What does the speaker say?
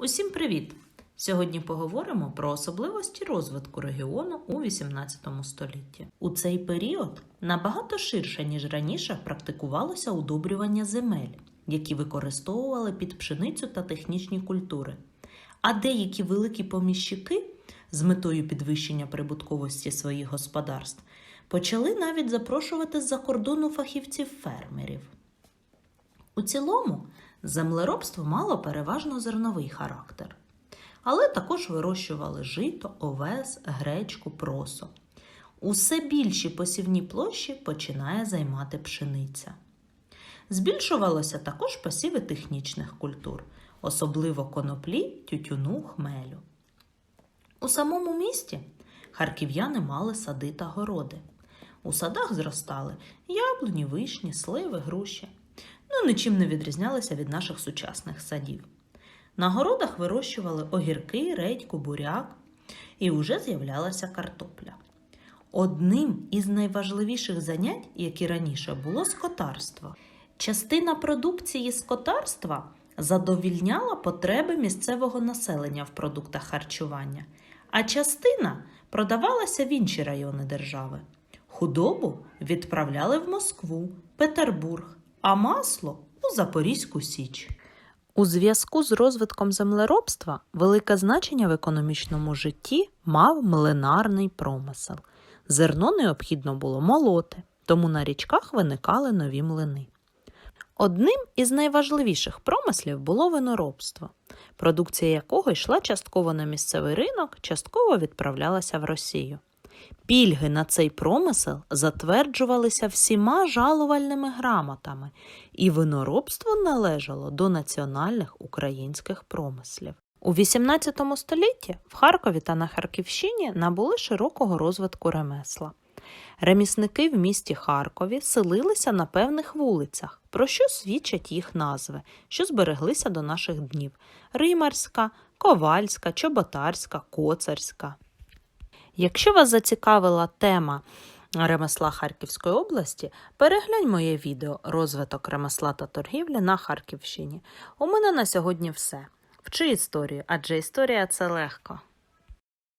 Усім привіт! Сьогодні поговоримо про особливості розвитку регіону у XVIII столітті. У цей період набагато ширше, ніж раніше, практикувалося удобрювання земель, які використовували під пшеницю та технічні культури. А деякі великі поміщики з метою підвищення прибутковості своїх господарств почали навіть запрошувати з-за кордону фахівців-фермерів. У цілому землеробство мало переважно зерновий характер, але також вирощували жито, овес, гречку, просо. Усе більші посівні площі починає займати пшениця. Збільшувалося також посіви технічних культур, особливо коноплі, тютюну, хмелю. У самому місті харків'яни мали сади та городи. У садах зростали яблуні, вишні, сливи, груші. Ну, нічим не відрізнялися від наших сучасних садів. На городах вирощували огірки, редьку, буряк, і вже з'являлася картопля. Одним із найважливіших занять, які раніше було скотарство. Частина продукції скотарства задовільняла потреби місцевого населення в продуктах харчування, а частина продавалася в інші райони держави. Худобу відправляли в Москву, Петербург, а масло у Запорізьку Січ. У зв'язку з розвитком землеробства велике значення в економічному житті мав млинарний промисел. Зерно необхідно було молоти, тому на річках виникали нові млини. Одним із найважливіших промислів було виноробство, продукція якого йшла частково на місцевий ринок, частково відправлялася в Росію. Пільги на цей промисел затверджувалися всіма жалувальними грамотами, і виноробство належало до національних українських промислів. У XVIII столітті в Харкові та на Харківщині набули широкого розвитку ремесла. Ремісники в місті Харкові селилися на певних вулицях, про що свідчать їх назви, що збереглися до наших днів: Римарська, Ковальська, Чоботарська, Коцарська. Якщо вас зацікавила тема ремесла Харківської області, переглянь моє відео Розвиток ремесла та торгівлі на Харківщині. У мене на сьогодні все. Вчи історію, адже історія це легко.